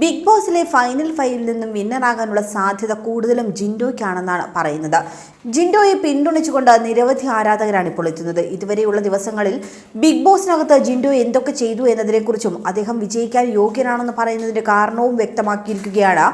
Big ബോസിലെ final ഫൈവിൽ നിന്നും വിന്നറാകാനുള്ള സാധ്യത കൂടുതലും ജിൻഡോയ്ക്കാണെന്നാണ് പറയുന്നത്. ജിൻഡോയെ പിന്തുണച്ചുകൊണ്ട് നിരവധി ആരാധകരാണ് ഇപ്പോൾ എത്തുന്നത്. ഇതുവരെയുള്ള ദിവസങ്ങളിൽ ബിഗ് ബോസിനകത്ത് ജിൻഡോ എന്തൊക്കെ ചെയ്തു എന്നതിനെക്കുറിച്ചും അദ്ദേഹം വിജയിക്കാൻ യോഗ്യനാണെന്ന് പറയുന്നതിന്റെ കാരണവും വ്യക്തമാക്കിയിരിക്കുകയാണ്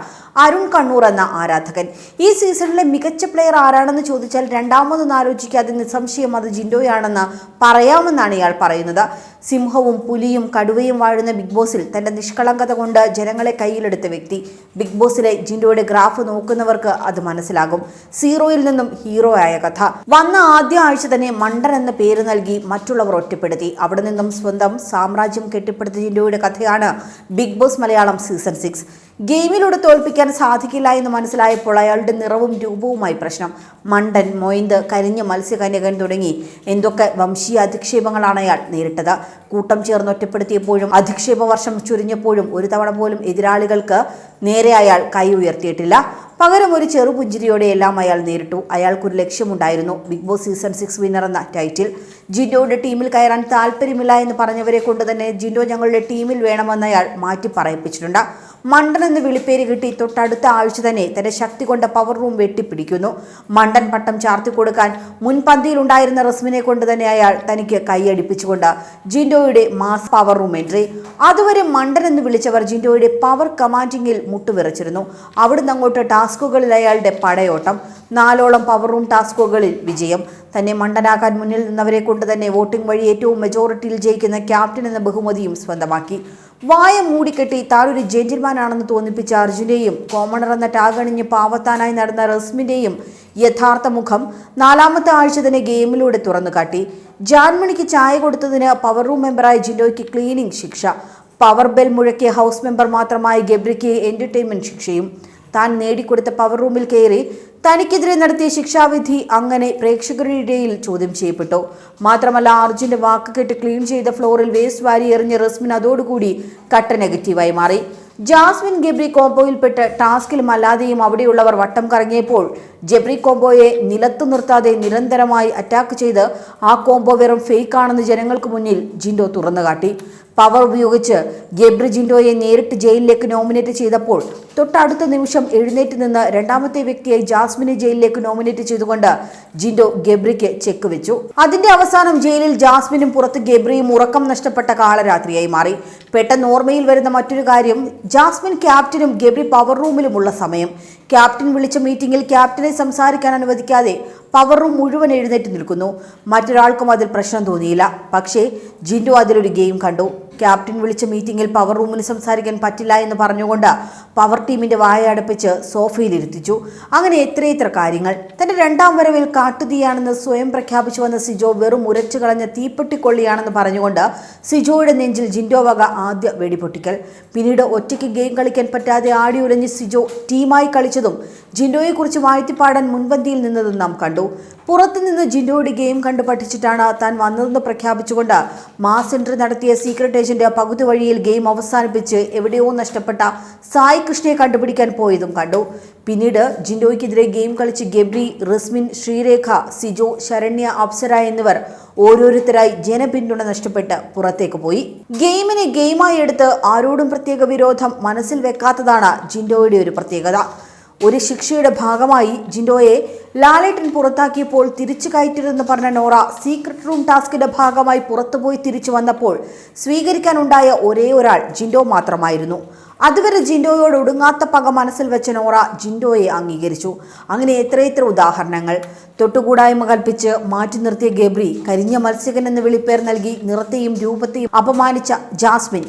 അരുൺ കണ്ണൂർ എന്ന ആരാധകൻ. ഈ സീസണിലെ മികച്ച പ്ലെയർ ആരാണെന്ന് ചോദിച്ചാൽ രണ്ടാമതൊന്നും ആലോചിക്കാതെ നിസ്സംശയം അത് ജിൻഡോയാണെന്ന് പറയാമെന്നാണ് ഇയാൾ പറയുന്നത്. സിംഹവും പുലിയും കടുവയും വാഴുന്ന ബിഗ് ബോസിൽ തന്റെ നിഷ്കളങ്കത കൊണ്ട് ജനങ്ങളെ കയ്യിലെടുത്ത വ്യക്തി. ബിഗ് ബോസിലെ ജിൻഡോയുടെ ഗ്രാഫ് നോക്കുന്നവർക്ക് അത് മനസ്സിലാകും. സീറോയിൽ നിന്നും ഹീറോ ആയ കഥ. വന്ന ആദ്യ ആഴ്ച തന്നെ മണ്ടൻ എന്ന പേര് നൽകി മറ്റുള്ളവർ ഒറ്റപ്പെടുത്തി. അവിടെ നിന്നും സ്വന്തം സാമ്രാജ്യം കെട്ടിപ്പടുത്ത കഥയാണ് Bigg Boss Malayalam season six. ഗെയിമിലൂടെ തോൽപ്പിക്കാൻ സാധിക്കില്ല എന്ന് മനസ്സിലായപ്പോൾ അയാളുടെ നിറവും രൂപവുമായി പ്രശ്നം. മണ്ടൻ മൊയ്ന്ത് കരിഞ്ഞ മത്സ്യകന്യകൻ തുടങ്ങി എന്തൊക്കെ വംശീയ അധിക്ഷേപങ്ങളാണ് അയാൾ നേരിട്ടത്. കൂട്ടം ചേർന്ന് ഒറ്റപ്പെടുത്തിയപ്പോഴും അധിക്ഷേപ വർഷം ചുരിഞ്ഞപ്പോഴും ഒരു തവണ പോലും എതിരാളികൾക്ക് നേരെ അയാൾ കൈ ഉയർത്തിയിട്ടില്ല. പകരം ഒരു ചെറുപുഞ്ചിരിയോടെ എല്ലാം അയാൾ നേരിട്ടു. അയാൾക്കൊരു ലക്ഷ്യമുണ്ടായിരുന്നു. Bigg Boss season six winner എന്ന ടൈറ്റിൽ. ജിൻഡോയുടെ ടീമിൽ കയറാൻ താല്പര്യമില്ല എന്ന് പറഞ്ഞവരെ കൊണ്ട് തന്നെ ജിൻഡോ ഞങ്ങളുടെ ടീമിൽ വേണമെന്ന് അയാൾ മാറ്റി പറയിപ്പിച്ചിട്ടുണ്ട് മണ്ടൻ എന്ന് വിളിപ്പേര് കിട്ടി തൊട്ടടുത്ത ആഴ്ച തന്നെ തന്റെ ശക്തി കൊണ്ട പവർ റൂം വെട്ടിപ്പിടിക്കുന്നു. മണ്ടൻ പട്ടം ചാർത്തി കൊടുക്കാൻ മുൻപന്തിയിലുണ്ടായിരുന്ന റസ്മിനെ കൊണ്ട് തന്നെ അയാൾ തനിക്ക് കൈയടിപ്പിച്ചുകൊണ്ട് ജിൻഡോയുടെ മാസ് പവർ റൂം എൻട്രി അതുവരെ മണ്ടൻ എന്ന് വിളിച്ചവർ ജിൻഡോയുടെ പവർ കമാൻഡിങ്ങിൽ മുട്ടുവിറച്ചിരുന്നു. അവിടുന്ന് അങ്ങോട്ട് ടാസ്കുകളിൽ അയാളുടെ പടയോട്ടം. നാലോളം പവർ റൂം ടാസ്കുകളിൽ വിജയം. തന്നെ മണ്ടനാക്കാൻ മുന്നിൽ നിന്നവരെ കൊണ്ട് തന്നെ വോട്ടിംഗ് വഴി ഏറ്റവും മെജോറിറ്റിയിൽ ജയിക്കുന്ന ക്യാപ്റ്റൻ എന്ന ബഹുമതിയും സ്വന്തമാക്കി. വായ മൂടിക്കെട്ടി താനൊരു ജെന്റിൽമാനാണെന്ന് തോന്നിപ്പിച്ച അർജുനെയും കോമണർ എന്ന ടാഗണിഞ്ഞ് പാവത്താനായി നടന്ന റസ്മിന്റെയും യഥാർത്ഥ മുഖം നാലാമത്തെ ആഴ്ച തന്നെ ഗെയിമിലൂടെ തുറന്നു കാട്ടി ജാൻമണിക്ക് ചായ കൊടുത്തതിന് പവർ റൂം മെമ്പറായ ജിൻഡോയ്ക്ക് ക്ലീനിംഗ് ശിക്ഷ. പവർ ബെൽ മുഴക്കിയ ഹൗസ് മെമ്പർ മാത്രമായ ഗബ്രിക്ക് എന്റർടൈൻമെന്റ് ശിക്ഷയും. താൻ നേടിക്കൊടുത്ത പവർ റൂമിൽ കയറി തനിക്കെതിരെ നടത്തിയ ശിക്ഷാവിധി അങ്ങനെ പ്രേക്ഷകരുടെ ഇടയിൽ ചോദ്യം ചെയ്യപ്പെട്ടു. മാത്രമല്ല അർജുന്റെ വാക്ക് കേട്ട് ക്ലീൻ ചെയ്ത ഫ്ലോറിൽ വേസ്റ്റ് വാരി എറിഞ്ഞ റസ്മിൻ അതോടുകൂടി കട്ട നെഗറ്റീവായി മാറി. ജാസ്മിൻ ഗബ്രി കോംബോയിൽപ്പെട്ട് ടാസ്കിലും അല്ലാതെയും അവിടെയുള്ളവർ വട്ടം കറങ്ങിയപ്പോൾ ജബ്രി കോംബോയെ നിലത്തു നിർത്താതെ നിരന്തരമായി അറ്റാക്ക് ചെയ്ത് ആ കോംബോ വെറും ഫേക്കാണെന്ന് ജനങ്ങൾക്ക് മുന്നിൽ ജിൻഡോ തുറന്നു കാട്ടി പവർ ഉപയോഗിച്ച് ഗബ്രി ജിൻഡോയെ നേരിട്ട് ജയിലിലേക്ക് നോമിനേറ്റ് ചെയ്തപ്പോൾ തൊട്ടടുത്ത നിമിഷം എഴുന്നേറ്റ് നിന്ന് രണ്ടാമത്തെ വ്യക്തിയായി ജാസ്മിനെ ജയിലിലേക്ക് നോമിനേറ്റ് ചെയ്തുകൊണ്ട് ജിൻഡോ ഗബ്രിക്ക് ചെക്ക് വെച്ചു. അതിന്റെ അവസാനം ജയിലിൽ ജാസ്മിനും പുറത്ത് ഗെബ്രിയും ഉറക്കം നഷ്ടപ്പെട്ട കാളരാത്രിയായി മാറി. പെട്ടെന്ന് ഓർമ്മയിൽ വരുന്ന മറ്റൊരു കാര്യം ജാസ്മിൻ ക്യാപ്റ്റനും ഗബ്രി പവർ റൂമിലുമുള്ള സമയം. ക്യാപ്റ്റൻ വിളിച്ച മീറ്റിംഗിൽ ക്യാപ്റ്റനെ സംസാരിക്കാൻ അനുവദിക്കാതെ പവർ റൂം മുഴുവൻ എഴുന്നേറ്റ് നിൽക്കുന്നു. മറ്റൊരാൾക്കും അതിൽ പ്രശ്നം തോന്നിയില്ല. പക്ഷേ ജിൻഡു അതിലൊരു ഗെയിം കണ്ടു. ക്യാപ്റ്റൻ വിളിച്ച മീറ്റിംഗിൽ പവർ റൂമിന് സംസാരിക്കാൻ പറ്റില്ല എന്ന് പറഞ്ഞുകൊണ്ട് പവർ ടീമിന്റെ വായ അടപ്പിച്ച് സോഫയിലിരുത്തിച്ചു അങ്ങനെ എത്രയെത്ര കാര്യങ്ങൾ. തന്റെ രണ്ടാം വരവിൽ കാട്ടുതീയാണെന്ന് സ്വയം പ്രഖ്യാപിച്ചു വന്ന സിജോ വെറും ഉരച്ചു കളഞ്ഞ തീപ്പെട്ടിക്കൊള്ളിയാണെന്ന് പറഞ്ഞുകൊണ്ട് സിജോയുടെ നെഞ്ചിൽ ജിൻഡോ വക ആദ്യ വെടിപൊട്ടിക്കൽ. പിന്നീട് ഒറ്റയ്ക്ക് ഗെയിം കളിക്കാൻ പറ്റാതെ ആടി ഉരഞ്ഞ് സിജോ ടീമായി കളിച്ചതും ജിൻഡോയെക്കുറിച്ച് വാഴ്ത്തിപ്പാടാൻ മുൻപന്തിയിൽ നിന്നതും നാം കണ്ടു. പുറത്തുനിന്ന് ജിൻഡോയുടെ ഗെയിം കണ്ടു പഠിച്ചിട്ടാണ് താൻ വന്നതെന്ന് പ്രഖ്യാപിച്ചുകൊണ്ട് മാസ് എൻട്രി നടത്തിയ സീക്രട്ട് ഏജന്റ് പകുതി വഴിയിൽ ഗെയിം അവസാനിപ്പിച്ച് എവിടെയോ നഷ്ടപ്പെട്ട സായി കൃഷ്ണയെ കണ്ടുപിടിക്കാൻ പോയതും കണ്ടു. പിന്നീട് ജിൻഡോയ്ക്കെതിരെ ഗെയിം കളിച്ച് ഗബ്രി റിസ്മിൻ ശ്രീരേഖ സിജോ ശരണ്യ അപ്സര എന്നിവർ ഓരോരുത്തരായി ജനപിന്തുണ നഷ്ടപ്പെട്ട് പുറത്തേക്ക് പോയി. ഗെയിമിനെ ഗെയിമായി എടുത്ത് ആരോടും പ്രത്യേക വിരോധം മനസ്സിൽ വെക്കാത്തതാണ് ജിൻഡോയുടെ ഒരു പ്രത്യേകത. ഒരു ശിക്ഷയുടെ ഭാഗമായി ജിൻഡോയെ ലാലേട്ടൻ പുറത്താക്കിയപ്പോൾ തിരിച്ചു കയറ്റരുതെന്ന് പറഞ്ഞ നോറ സീക്രട്ട് റൂം ടാസ്കിന്റെ ഭാഗമായി പുറത്തുപോയി തിരിച്ചു വന്നപ്പോൾ സ്വീകരിക്കാനുണ്ടായ ഒരേ ഒരാൾ ജിൻഡോ മാത്രമായിരുന്നു. അതുവരെ ജിൻഡോയോട് ഒടുങ്ങാത്ത പക മനസ്സിൽ വെച്ച നോറ ജിൻഡോയെ അംഗീകരിച്ചു. അങ്ങനെ എത്രയെത്ര ഉദാഹരണങ്ങൾ. തൊട്ടുകൂടായ്മ കൽപ്പിച്ച് മാറ്റി നിർത്തിയ ഗബ്രി കരിഞ്ഞ മത്സ്യകൻ എന്ന് വിളിപ്പേർ നൽകി നിറത്തെയും രൂപത്തെയും അപമാനിച്ച ജാസ്മിൻ.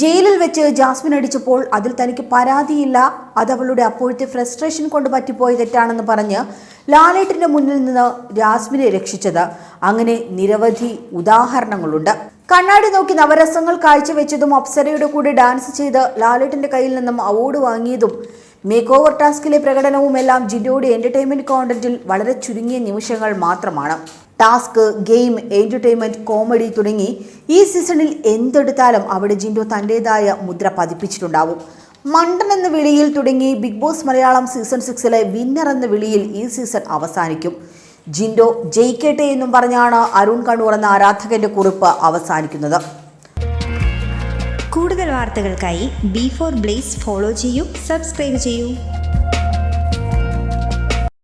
ജയിലിൽ വെച്ച് ജാസ്മിൻ അടിച്ചപ്പോൾ അതിൽ തനിക്ക് പരാതിയില്ല. അത് അവളുടെ അപ്പോഴത്തെ ഫ്രസ്ട്രേഷൻ കൊണ്ട് പറ്റിപ്പോയ തെറ്റാണെന്ന് പറഞ്ഞ് ലാലേട്ടിന്റെ മുന്നിൽ നിന്ന് ജാസ്മിനെ രക്ഷിച്ചത്. അങ്ങനെ നിരവധി ഉദാഹരണങ്ങളുണ്ട്. കണ്ണാടി നോക്കി നവരസങ്ങൾ കാഴ്ചവെച്ചതും അപ്സരയുടെ കൂടെ ഡാൻസ് ചെയ്ത് ലാലേട്ടിന്റെ കയ്യിൽ നിന്നും അവാർഡ് വാങ്ങിയതും മേക്ക് ഓവർ ടാസ്കിലെ പ്രകടനവുമെല്ലാം ജിൻഡോയുടെ എന്റർടൈൻമെന്റ് കോണ്ടന്റിൽ വളരെ ചുരുങ്ങിയ നിമിഷങ്ങൾ മാത്രമാണ്. ടാസ്ക് ഗെയിം എന്റർടൈൻമെന്റ് കോമഡി തുടങ്ങി ഈ സീസണിൽ എന്തെടുത്താലും അവിടെ ജിൻഡോ തന്റെതായ മുദ്ര പതിപ്പിച്ചിട്ടുണ്ടാവും. മണ്ടൻ എന്ന വിളിയിൽ തുടങ്ങി ബിഗ് ബോസ് മലയാളം സീസൺ സിക്സിലെ വിന്നർ എന്ന വിളിയിൽ ഈ സീസൺ അവസാനിക്കും. ജിൻഡോ ജയിക്കട്ടെ എന്നും പറഞ്ഞാണ് അരുൺ കണ്ണൂർ എന്ന ആരാധകന്റെ കുറിപ്പ് അവസാനിക്കുന്നത്. കൂടുതൽ വാർത്തകൾക്കായി ബി ഫോർ ബ്ലേസ് ഫോളോ ചെയ്യൂ സബ്സ്ക്രൈബ് ചെയ്യൂ.